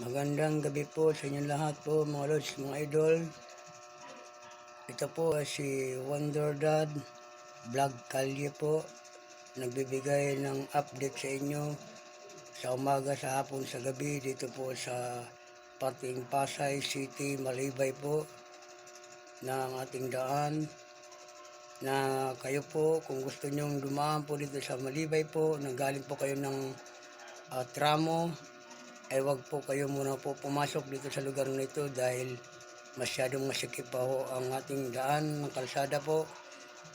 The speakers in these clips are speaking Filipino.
Magandang gabi po sa inyong lahat po mga lods, mga idol. Ito po si Wonder Dad Vlog Kalye po. Nagbibigay ng update sa inyo sa umaga, sa hapon, sa gabi dito po sa parting Pasay City, Malibay po ng ating daan na kayo po kung gusto nyong dumaan po dito sa Malibay po, nanggaling po kayo ng ah, tramo ay wag po kayo muna po pumasok dito sa lugar na ito dahil masyadong masikip pa ho ang ating daan ng kalsada po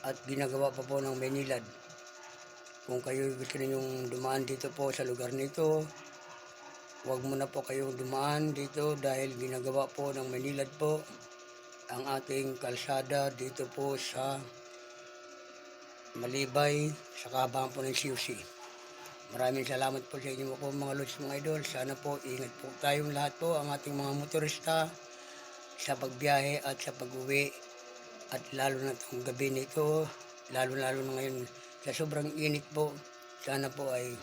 at ginagawa pa po ng Manilad. Kung kayo gusto ninyong dumaan dito po sa lugar nito, wag muna po kayong dumaan dito dahil ginagawa po ng Manilad po ang ating kalsada dito po sa Malibay sa kahabaan po ng CUC. Maraming salamat po sa inyo po mga lods mga idol. Sana po ingat po tayong lahat po ang ating mga motorista sa pagbiyahe at sa pag-uwi. At lalo na itong gabi nito, lalo-lalo na ngayon sa sobrang init po. Sana po ay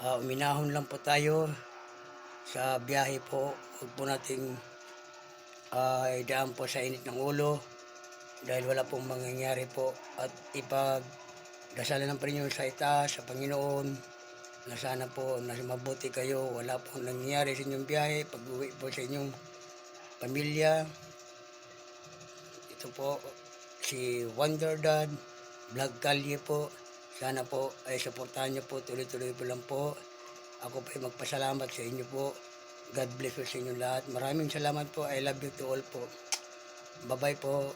ah, uminahon lang po tayo sa biyahe po. Huwag po nating ah, idaan po sa init ng ulo dahil wala pong mangyayari po at ipag dasalan ng ninyo sa itaas, sa Panginoon na sana po na mabuti kayo, wala pong nangyayari sa inyong biyahe, pag uwi po sa inyong pamilya. Ito po si Wonder Dad, Vlog Kalye po. Sana po ay suportahan niyo po, tuloy-tuloy po lang po. Ako po ay magpasalamat sa inyo po. God bless po sa inyong lahat. Maraming salamat po. I love you to all po. Bye-bye po.